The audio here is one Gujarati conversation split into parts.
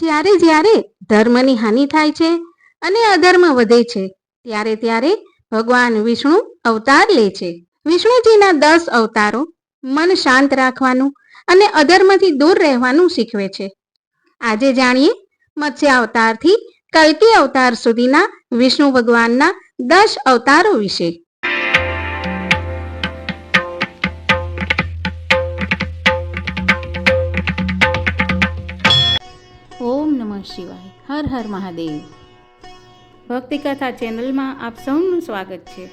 જ્યારે જ્યારે ધર્મની હાનિ થાય છે અને અધર્મ વધે છે, ત્યારે ત્યારે ભગવાન વિષ્ણુ અવતાર લે છે. વિષ્ણુજીના દસ અવતારો મન શાંત રાખવાનું અને અધર્મથી દૂર રહેવાનું શીખવે છે. આજે જાણીએ, મત્સ્ય અવતારથી કલ્કી અવતાર સુધીના વિષ્ણુ ભગવાનના દસ અવતારો વિશે. હર હર મહાદેવ. ભક્તિ કથા ચેનલમાં આપ સૌનું સ્વાગત છે.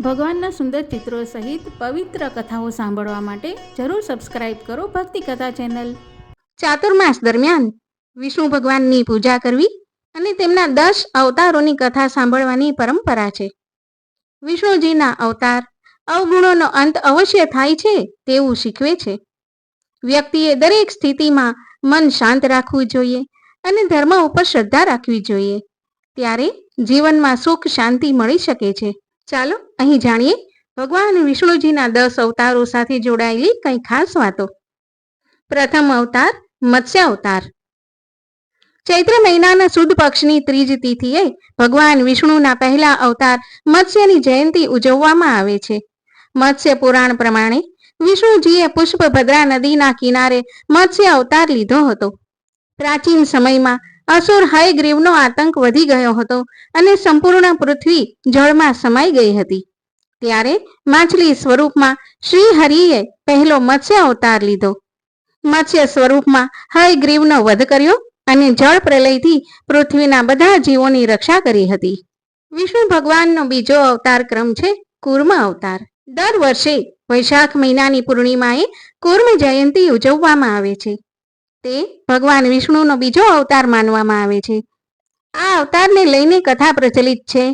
ભગવાનના સુંદર ચિત્રો સહિત પવિત્ર કથાઓ સાંભળવા માટે જરૂર સબસ્ક્રાઇબ કરો ભક્તિ કથા ચેનલ. ચાતુર્માસ દરમિયાન વિષ્ણુ ભગવાનની પૂજા કરવી અને તેમના દસ અવતારોની કથા સાંભળવાની પરંપરા છે. વિષ્ણુજીના અવતાર અવગુણોનો અંત અવશ્ય થાય છે તેવું શીખવે છે. વ્યક્તિએ દરેક સ્થિતિમાં મન શાંત રાખવું જોઈએ. અને ધર્મ ઉપર શ્રદ્ધા રાખવી જોઈએ. ત્યારે જીવનમાં સુખ, શાંતિ મળી શકે છે. ચાલો અહીં જાણીએ ભગવાન વિષ્ણુજીના દસ અવતારો સાથે જોડાયેલી કંઈ ખાસ વાતો. પ્રથમ અવતાર, મત્સ્ય અવતાર. ચૈત્ર મહિનાના સુદ પક્ષની ત્રીજ તિથિએ ભગવાન વિષ્ણુના પહેલા અવતાર મત્સ્યની જયંતિ ઉજવવામાં આવે છે. મત્સ્ય પુરાણ પ્રમાણે વિષ્ણુજીએ પુષ્પભદ્રા નદીના કિનારે મત્સ્ય અવતાર લીધો હતો. પ્રાચીન સમયમાં અસુર હયગ્રીવનો આતંક વધી ગયો હતો અને સંપૂર્ણ પૃથ્વી જળમાં સમાઈ ગઈ હતી. ત્યારે માછલી સ્વરૂપમાં શ્રી હરિએ પહેલો મત્સ્ય અવતાર લીધો. મત્સ્ય સ્વરૂપમાં હયગ્રીવનો વધ કર્યો અને જળ પ્રલયથી પૃથ્વીના બધા જીવોની રક્ષા કરી હતી. વિષ્ણુ ભગવાનનો બીજો અવતાર ક્રમ છે કુર્મ અવતાર. દર વર્ષે વૈશાખ મહિનાની પૂર્ણિમાએ કુર્મ જયંતિ ઉજવવામાં આવે છે. તે ભગવાન વિષ્ણુનો બીજો અવતાર માનવામાં આવે છે. આ અવતારને લઈને કથા પ્રચલિત છે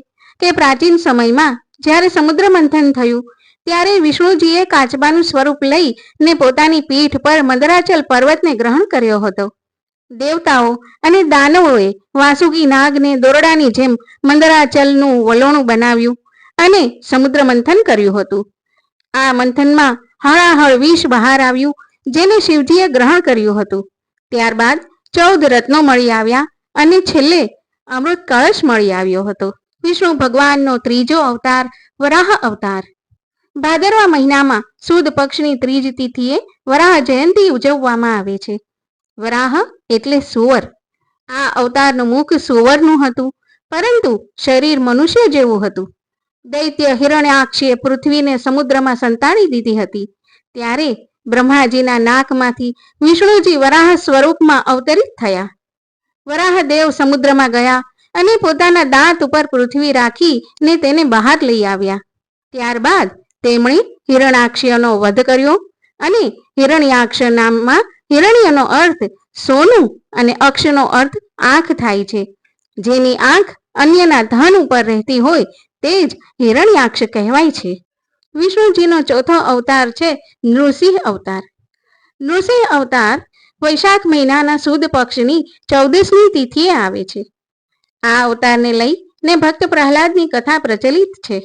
કે પ્રાચીન સમયમાં જ્યારે સમુદ્ર મંથન થયું, ત્યારે વિષ્ણુજીએ કાચબાનું સ્વરૂપ લઈ ને પોતાની પીઠ પર મંદરાચલ પર્વતને ગ્રહણ કર્યો હતો. દેવતાઓ અને દાનવોએ વાસુકી નાગને દોરડાની જેમ મંદરાચલનું વલોણું બનાવ્યું અને સમુદ્ર મંથન કર્યું હતું. આ મંથનમાં હળાહળ વિષ બહાર આવ્યું, જેને શિવજીએ ગ્રહણ કર્યું હતું. ત્યારબાદ ચૌદ રત્નો મળી આવ્યા અને છેલ્લે અમૃત કળશ મળી આવ્યો હતો. વિષ્ણુ ભગવાનનો ત્રીજો અવતાર વરાહ અવતાર. ભાદરવા મહિનામાં સુદ પક્ષની ત્રીજ તિથિએ વરાહ જયંતિ ઉજવવામાં આવે છે. વરાહ એટલે સુવર. આ અવતારનું મુખ સુવરનું હતું, પરંતુ શરીર મનુષ્ય જેવું હતું. દૈત્ય હિરણ્યાક્ષીએ પૃથ્વીને સમુદ્રમાં સંતાડી દીધી હતી. ત્યારે બ્રહ્માજીના નાકમાંથી વિષ્ણુજી વરાહ સ્વરૂપમાં અવતરિત થયા. વરાહદેવ સમુદ્રમાં ગયા અને પોતાના દાંત ઉપર પૃથ્વી રાખી ને તેને બહાર લઈ આવ્યા. ત્યારબાદ તેમણે હિરણાક્ષીઓનો વધ કર્યો અને હિરણ્યાક્ષ નામમાં હિરણ્યનો અર્થ સોનું અને અક્ષનો અર્થ આંખ થાય છે. જેની આંખ અન્યના ધન ઉપર રહેતી હોય તે જ હિરણ્યાક્ષ કહેવાય છે. વિષ્ણુજીનો ચોથો અવતાર છે નૃસિંહ અવતાર. નૃસિંહ અવતાર વૈશાખ મહિનાના સુદ પક્ષની ચૌદસમી તિથિએ આવે છે. આ અવતારને લઈ ને ભક્ત પ્રહલાદની કથા પ્રચલિત છે.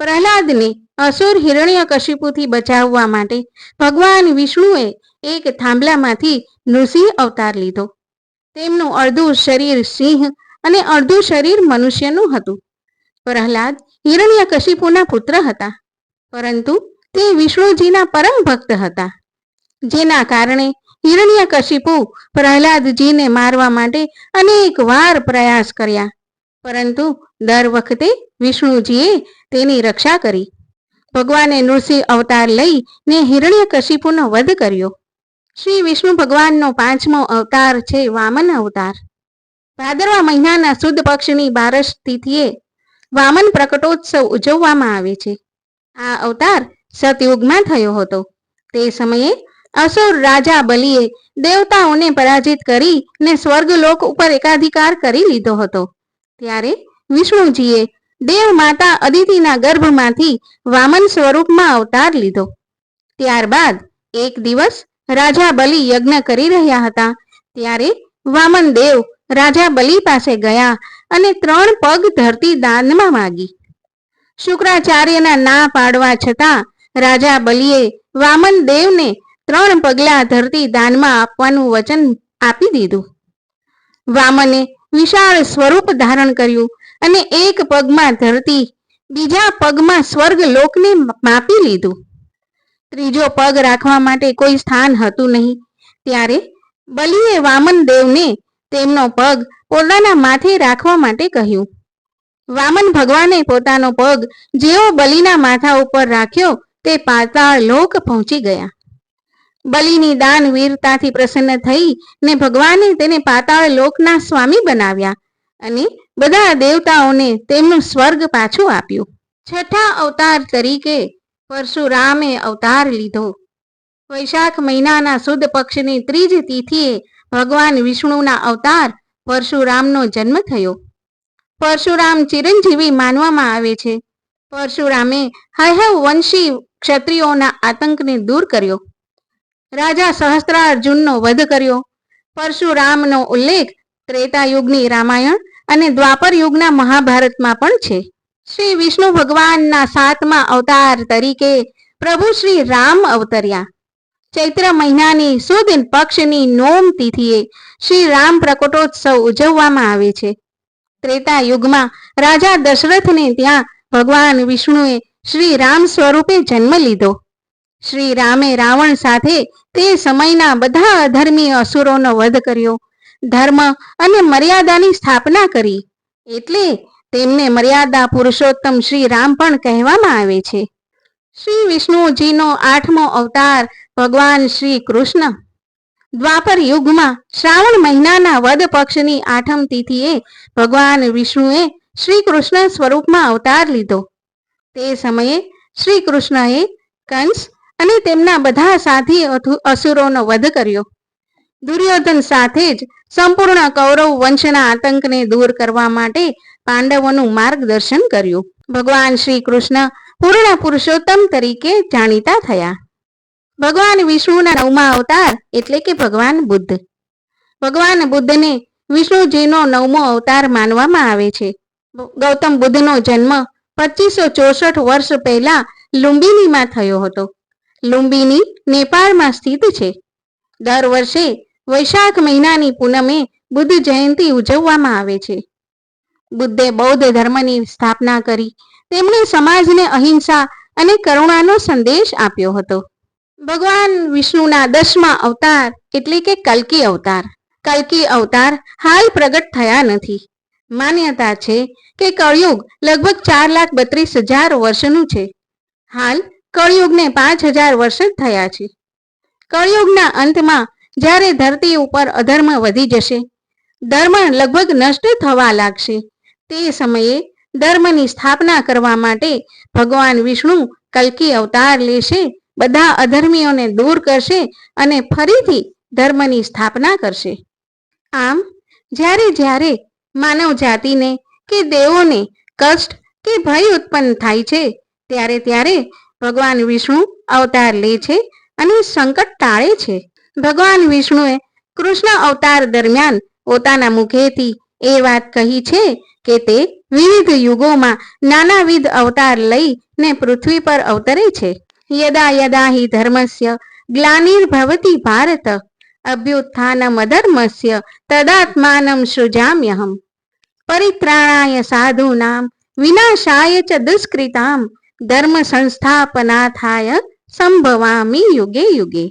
પ્રહલાદને અસુર હિરણ્યકશિપુથી બચાવવા માટે ભગવાન વિષ્ણુએ એક થાંભલામાંથી નૃસિંહ અવતાર લીધો. તેમનું અડધું શરીર સિંહ અને અડધું શરીર મનુષ્યનું હતું. પ્રહલાદ હિરણ્યકશિપુના પુત્ર હતા. પરંતુ તે વિષ્ણુજીના પરમ ભક્ત હતા. જેના કારણે હિરણ્યકશિપુ પ્રહલાદજીને મારવા માટે અનેક વાર પ્રયાસ કર્યા. પરંતુ દર વખતે વિષ્ણુજીએ તેની રક્ષા કરી. ભગવાને નૃસિંહ અવતાર લઈ ને હિરણ્યકશિપુનો વધ કર્યો. શ્રી વિષ્ણુ ભગવાનનો પાંચમો અવતાર છે વામન અવતાર. ભાદરવા મહિનાના સુદ પક્ષની બારસ તિથિએ વામન પ્રકટોત્સવ ઉજવવામાં આવે છે. આ અવતાર સતયુગમાં થયો હતો. તે સમયે અસુર રાજા બલિએ દેવતાઓને પરાજિત કરી ને સ્વર્ગલોક ઉપર એકાધિકાર કરી લીધો હતો. ત્યારે વિષ્ણુજીએ દેવ માતા અદિતિના ગર્ભમાંથી વામન સ્વરૂપમાં અવતાર લીધો. ત્યારબાદ એક દિવસ રાજા બલિ યજ્ઞ કરી રહ્યા હતા. ત્યારે વામન દેવ રાજા બલિ પાસે ગયા અને ત્રણ પગ ધરતી દાનમાં માગી શુક્રાચાર્યના ના પાડવા છતાં રાજા બલિએ વામન દેવને ત્રણ પગલા ધરતી દાનમાં આપવાનું વચન આપી દીધું. વામને વિશાળ સ્વરૂપ ધારણ કર્યું અને એક પગમાં ધરતી બીજા પગમાં સ્વર્ગ લોકને માપી લીધું. ત્રીજો પગ રાખવા માટે કોઈ સ્થાન હતું નહીં. ત્યારે બલિએ વામન દેવને તેમનો પગ પોતાના માથે રાખવા માટે કહ્યું. વામન ભગવાને પોતાનો પગ જેવો બલિના માથા ઉપર રાખ્યો, તે પાતાળ લોક પહોંચી ગયા. બલિની દાન વીરતાથી પ્રસન્ન થઈ ને ભગવાને તેને પાતાળ લોકના સ્વામી બનાવ્યા અને બધા દેવતાઓને તેમનું સ્વર્ગ પાછું આપ્યું. છઠ્ઠા અવતાર તરીકે પરશુરામે અવતાર લીધો. વૈશાખ મહિનાના સુદ પક્ષની ત્રીજ તિથિએ ભગવાન વિષ્ણુના અવતાર પરશુરામનો જન્મ થયો. પરશુરામ ચિરંજીવી માનવામાં આવે છે. પરશુરામે હૈહવ વંશી ક્ષત્રિયોના આતંકને દૂર કર્યો. રાજા સહસ્ત્રાર્જુનનો વધ કર્યો. પરશુરામનો ઉલ્લેખ ત્રેતા યુગની રામાયણ અને દ્વાપર યુગના મહાભારતમાં પણ છે. શ્રી વિષ્ણુ ભગવાનના સાતમા અવતાર તરીકે પ્રભુ શ્રી રામ અવતર્યા. ચૈત્ર મહિનાની સુદ પક્ષની નોમ તિથિએ શ્રી રામ પ્રકટોત્સવ ઉજવવામાં આવે છે. ત્રેતા યુગમાં રાજા દશરથને ત્યાં ભગવાન વિષ્ણુએ શ્રી રામ સ્વરૂપે જન્મ લીધો. શ્રી રામે રાવણ સાથે તે સમયના બધા અધર્મી અસુરોનો વધ કર્યો. ધર્મ અને મર્યાદાની સ્થાપના કરી. એટલે તેમને મર્યાદા પુરુષોત્તમ શ્રી રામ પણ કહેવામાં આવે છે. શ્રી વિષ્ણુજીનો આઠમો અવતાર ભગવાન શ્રી કૃષ્ણ દ્વાપર યુગમાં શ્રાવણ મહિનાના વદ પક્ષની આઠમ તિથિએ ભગવાન વિષ્ણુએ શ્રી કૃષ્ણ સ્વરૂપમાં અવતાર લીધો. તે સમયે શ્રી કૃષ્ણએ કંસ અને તેમના બધા સાથી અસુરોનો વધ કર્યો. દુર્યોધન સાથે જ સંપૂર્ણ કૌરવ વંશના આતંકને દૂર કરવા માટે પાંડવોનું માર્ગદર્શન કર્યું. ભગવાન શ્રી કૃષ્ણ પૂર્ણ પુરુષોત્તમ તરીકે જાણીતા થયા. ભગવાન વિષ્ણુના નવમા અવતાર એટલે કે ભગવાન બુદ્ધ. ભગવાન બુદ્ધને વિષ્ણુજીનો નવમો અવતાર માનવામાં આવે છે. ગૌતમ બુદ્ધનો જન્મ પચીસો ચોસઠ વર્ષ પહેલા લુંબિનીમાં થયો હતો. લુંબિની નેપાળમાં સ્થિત છે. દર વર્ષે વૈશાખ મહિનાની પૂનમે બુદ્ધ જયંતિ ઉજવવામાં આવે છે. બુદ્ધે બૌદ્ધ ધર્મની સ્થાપના કરી. તેમણે સમાજને અહિંસા અને કરુણાનો સંદેશ આપ્યો હતો. ભગવાન વિષ્ણુના દસમા અવતાર એટલે કે કલ્કી અવતાર. કલ્કી અવતાર હાલ પ્રગટ થયા નથી. માન્યતા છે કે કળયુગ લગભગ ચાર લાખ બત્રીસ હજાર વર્ષનું છે. હાલ કળયુગને પાંચ હજાર વર્ષ જ થયા છે. કળયુગના અંતમાં જ્યારે ધરતી ઉપર અધર્મ વધી જશે, ધર્મ લગભગ નષ્ટ થવા લાગશે. તે સમયે ધર્મની સ્થાપના કરવા માટે ભગવાન વિષ્ણુ કલ્કી અવતાર લેશે બધા અધર્મીઓને દૂર કરશે અને ફરીથી ધર્મની સ્થાપના કરશે. આમ, જ્યારે જ્યારે માનવ જાતિને કે દેવોને કષ્ટ કે ભય ઉત્પન્ન થાય છે, ત્યારે ત્યારે ભગવાન વિષ્ણુ અવતાર લે છે અને સંકટ ટાળે છે. ભગવાન વિષ્ણુએ કૃષ્ણ અવતાર દરમિયાન પોતાના મુખેથી એ વાત કહી છે કે તે વિવિધ યુગોમાં નાનાવિધ અવતાર લઈને પૃથ્વી પર અવતરે છે. યદા યદા હિ ધર્મસ્ય ગ્લાનિર્ભવતી ભારત અભ્યુત્થાનમધર્મસ્ય તદાત્માનમ સૃજામ્યહમ પરિત્રાણાય સાધુનામ વિનાશાય ચ દુષ્કૃતામ ધર્મ સંસ્થાપનાથાય સંભવામી યુગે યુગે